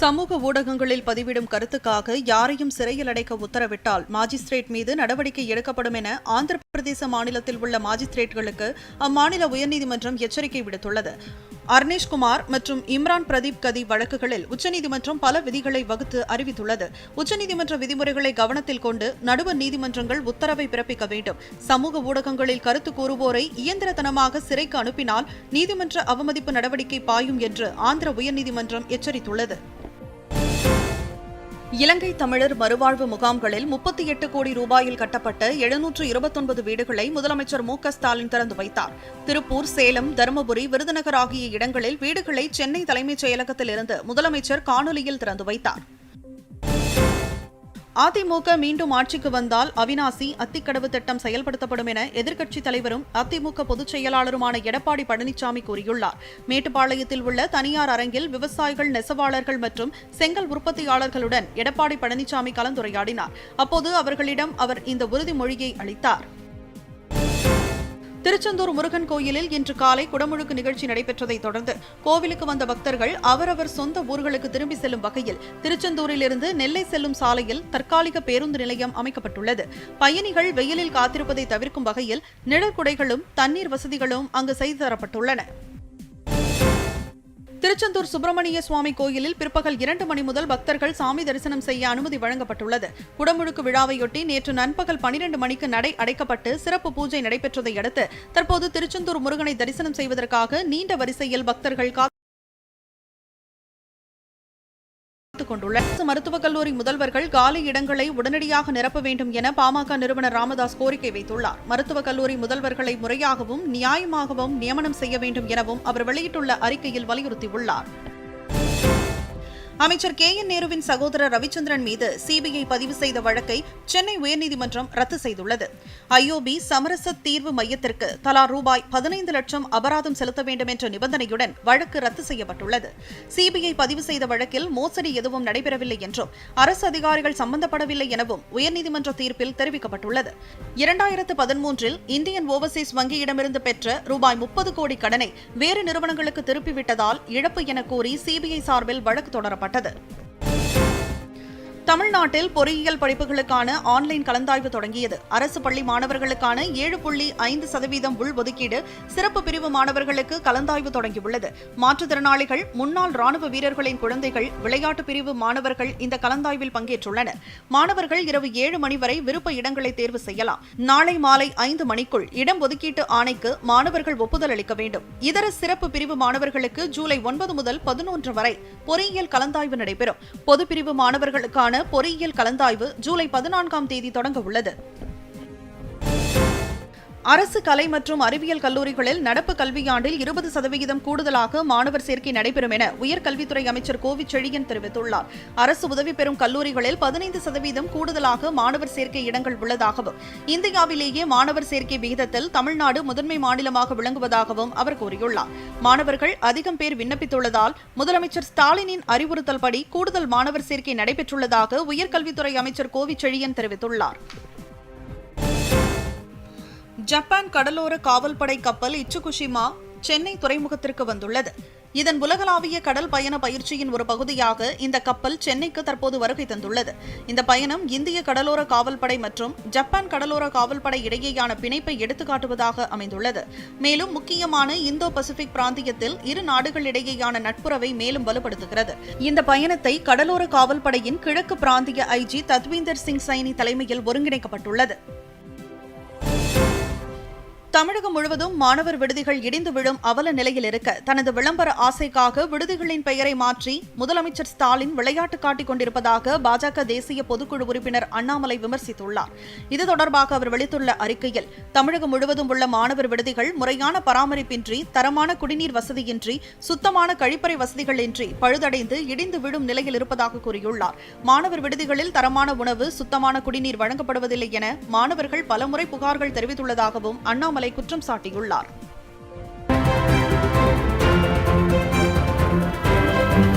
சமூக ஊடகங்களில் பதிவிடும் கருத்துக்காக யாரையும் சிறையில் அடைக்க உத்தரவிட்டால் மாஜிஸ்திரேட் மீது நடவடிக்கை எடுக்கப்படும் என ஆந்திர பிரதேச மாநிலத்தில் உள்ள மாஜிஸ்திரேட்களுக்கு அம்மாநில உயர்நீதிமன்றம் எச்சரிக்கை விடுத்துள்ளது. அர்னேஷ்குமார் மற்றும் இம்ரான் பிரதீப் கதி வழக்குகளில் உச்சநீதிமன்றம் பல விதிகளை வகுத்து அறிவித்துள்ளது. உச்சநீதிமன்ற விதிமுறைகளை கவனத்தில் கொண்டு நடுவர் நீதிமன்றங்கள் உத்தரவை பிறப்பிக்க வேண்டும். சமூக ஊடகங்களில் கருத்து கூறுவோரை இயந்திரத்தனமாக சிறைக்கு அனுப்பினால் நீதிமன்ற அவமதிப்பு நடவடிக்கை பாயும் என்று ஆந்திர உயர்நீதிமன்றம் எச்சரித்துள்ளது. இலங்கை தமிழர் மறுவாழ்வு முகாம்களில் முப்பத்தி எட்டு கோடி ரூபாயில் கட்டப்பட்ட எழுநூற்று இருபத்தொன்பது வீடுகளை முதலமைச்சர் மு ஸ்டாலின் திறந்து வைத்தார். திருப்பூர் சேலம் தருமபுரி விருதுநகர் ஆகிய இடங்களில் வீடுகளை சென்னை தலைமைச் செயலகத்திலிருந்து முதலமைச்சர் காணொலியில் திறந்து வைத்தார். அதிமுக மீண்டும் ஆட்சிக்கு வந்தால் அவினாசி அத்திக்கடவு திட்டம் செயல்படுத்தப்படும் என எதிர்க்கட்சித் தலைவரும் அதிமுக பொதுச் செயலாளருமான எடப்பாடி பழனிசாமி கூறியுள்ளார். மேட்டுப்பாளையத்தில் உள்ள தனியார் அரங்கில் விவசாயிகள் நெசவாளர்கள் மற்றும் செங்கல் உற்பத்தியாளர்களுடன் எடப்பாடி பழனிசாமி கலந்துரையாடினார். அப்போது அவர்களிடம் அவர் இந்த உறுதிமொழியை அளித்தார். திருச்செந்தூர் முருகன் கோயிலில் இன்று காலை குடமுழுக்கு நிகழ்ச்சி நடைபெற்றதைத் தொடர்ந்து கோவிலுக்கு வந்த பக்தர்கள் அவரவர் சொந்த ஊர்களுக்கு திரும்பி செல்லும் வகையில் திருச்செந்தூரிலிருந்து நெல்லை செல்லும் சாலையில் தற்காலிக பேருந்து நிலையம் அமைக்கப்பட்டுள்ளது. பயணிகள் வெயிலில் காத்திருப்பதை தவிர்க்கும் வகையில் நிழற்குடைகளும் தண்ணீர் வசதிகளும் அங்கு செய்து தரப்பட்டுள்ளன. திருச்செந்தூர் சுப்பிரமணிய சுவாமி கோயிலில் பிற்பகல் இரண்டு மணி முதல் பக்தர்கள் சாமி தரிசனம் செய்ய அனுமதி வழங்கப்பட்டுள்ளது. குடமுழுக்கு விழாவையொட்டி நேற்று நண்பகல் பனிரெண்டு மணிக்கு நடை அடைக்கப்பட்டு சிறப்பு பூஜை நடைபெற்றதை அடுத்து தற்போது திருச்செந்தூர் முருகனை தரிசனம் செய்வதற்காக நீண்ட வரிசையில் பக்தர்கள் காத்து கொண்டுள்ள அரசு மருத்துவக் கல்லூரி முதல்வர்கள் காலி இடங்களை உடனடியாக நிரப்ப வேண்டும் என பாமக நிறுவனர் ராமதாஸ் கோரிக்கை வைத்துள்ளார். மருத்துவக் கல்லூரி முதல்வர்களை முறையாகவும் நியாயமாகவும் நியமனம் செய்ய வேண்டும் எனவும் அவர் வெளியிட்டுள்ள அறிக்கையில் வலியுறுத்தியுள்ளார். அமைச்சர் கே என் நேருவின் சகோதரர் ரவிச்சந்திரன் மீது சிபிஐ பதிவு செய்த வழக்கை சென்னை உயர்நீதிமன்றம் ரத்து செய்துள்ளது. ஐஓபி சமரச தீர்வு மையத்திற்கு தலா ரூபாய் பதினைந்து லட்சம் அபராதம் செலுத்த வேண்டும் என்ற நிபந்தனையுடன் வழக்கு ரத்து செய்யப்பட்டுள்ளது. சிபிஐ பதிவு செய்த வழக்கில் மோசடி எதுவும் நடைபெறவில்லை என்றும் அரசு அதிகாரிகள் சம்பந்தப்படவில்லை எனவும் உயர்நீதிமன்ற தீர்ப்பில் தெரிவிக்கப்பட்டுள்ளது. இரண்டாயிரத்து பதிமூன்றில் இந்தியன் ஓவர்சீஸ் வங்கியிடமிருந்து பெற்ற ரூபாய் முப்பது கோடி கடனை வேறு நிறுவனங்களுக்கு திருப்பிவிட்டதால் இழப்பு என கூறி சிபிஐ சார்பில் வழக்கு தொடரப்பட்டது. வழங்கப்பட்டது தமிழ்நாட்டில் பொறியியல் படிப்புகளுக்கான ஆன்லைன் கலந்தாய்வு தொடங்கியது. அரசு பள்ளி மாணவர்களுக்கான ஏழு புள்ளி ஐந்து சதவீதம் உள்ஒதுக்கீடு சிறப்பு பிரிவு மாணவர்களுக்கு கலந்தாய்வு தொடங்கியுள்ளது. மாற்றுத்திறனாளிகள் முன்னாள் ராணுவ வீரர்களின் குழந்தைகள் விளையாட்டு பிரிவு மாணவர்கள் இந்த கலந்தாய்வில் பங்கேற்றுள்ளனர். மாணவர்கள் இரவு ஏழு மணி வரை விருப்ப இடங்களை தேர்வு செய்யலாம். நாளை மாலை ஐந்து மணிக்குள் இடம் ஒதுக்கீட்டு ஆணைக்கு மாணவர்கள் ஒப்புதல் அளிக்க வேண்டும். இதர சிறப்பு பிரிவு மாணவர்களுக்கு ஜூலை ஒன்பது முதல் பதினொன்று வரை பொறியியல் கலந்தாய்வு நடைபெறும். பொதுப்பிரிவு மாணவர்களுக்கான பொறியியல் கலந்தாய்வு ஜூலை பதினான்காம் தேதி தொடங்க உள்ளது. அரசு கலை மற்றும் அறிவியல் கல்லூரிகளில் நடப்பு கல்வியாண்டில் இருபது சதவிகிதம் கூடுதலாக மாணவர் சேர்க்கை நடைபெறும் என உயர்கல்வித்துறை அமைச்சர் கோவிச்செழியன் தெரிவித்துள்ளார். அரசு உதவி பெறும் கல்லூரிகளில் பதினைந்து சதவீதம் கூடுதலாக மாணவர் சேர்க்கை இடங்கள் உள்ளதாகவும் இந்தியாவிலேயே மாணவர் சேர்க்கை விகிதத்தில் தமிழ்நாடு முதன்மை மாநிலமாக விளங்குவதாகவும் அவர் கூறியுள்ளார். மாணவர்கள் அதிகம் பேர் விண்ணப்பித்துள்ளதால் முதலமைச்சர் ஸ்டாலினின் அறிவுறுத்தல்படி கூடுதல் மாணவர் சேர்க்கை நடைபெற்றுள்ளதாக உயர்கல்வித்துறை அமைச்சர் கோவிச்செழியன் தெரிவித்துள்ளார். ஜப்பான் கடலோர காவல்படை கப்பல் இச்சுகுஷிமா சென்னை துறைமுகத்திற்கு வந்துள்ளது. இதன் உலகளாவிய கடல் பயண பயிற்சியின் ஒரு பகுதியாக இந்த கப்பல் சென்னைக்கு தற்போது வருகை தந்துள்ளது. இந்த பயணம் இந்திய கடலோர காவல்படை மற்றும் ஜப்பான் கடலோர காவல்படை இடையேயான பிணைப்பை எடுத்துக்காட்டுவதாக அமைந்துள்ளது. மேலும் முக்கியமான இந்தோ பசிபிக் பிராந்தியத்தில் இரு நாடுகளிடையேயான நட்புறவை மேலும் வலுப்படுத்துகிறது. இந்த பயணத்தை கடலோர காவல்படையின் கிழக்கு பிராந்திய ஐஜி தத்வீந்தர் சிங் சைனி தலைமையில் ஒருங்கிணைக்கப்பட்டுள்ளது. தமிழகம் முழுவதும் மாணவர் விடுதிகள் இடிந்து விழும் அவல நிலையில் இருக்க தனது விளம்பர ஆசைக்காக விடுதிகளின் பெயரை மாற்றி முதலமைச்சர் ஸ்டாலின் விளையாட்டு காட்டிக் கொண்டிருப்பதாக பாஜக தேசிய பொதுக்குழு உறுப்பினர் அண்ணாமலை விமர்சித்துள்ளார். இது தொடர்பாக அவர் வெளியிட்டுள்ள அறிக்கையில் தமிழகம் முழுவதும் உள்ள மாணவர் விடுதிகள் முறையான பராமரிப்பின்றி தரமான குடிநீர் வசதியின்றி சுத்தமான கழிப்பறை வசதிகள் இன்றி பழுதடைந்து இடிந்து விழும் நிலையில் இருப்பதாக கூறியுள்ளார். மாணவர் விடுதிகளில் தரமான உணவு சுத்தமான குடிநீர் வழங்கப்படுவதில்லை என மாணவர்கள் பலமுறை புகார்கள் தெரிவித்துள்ளதாகவும் அண்ணாமலை குற்றம் சாட்டியுள்ளார்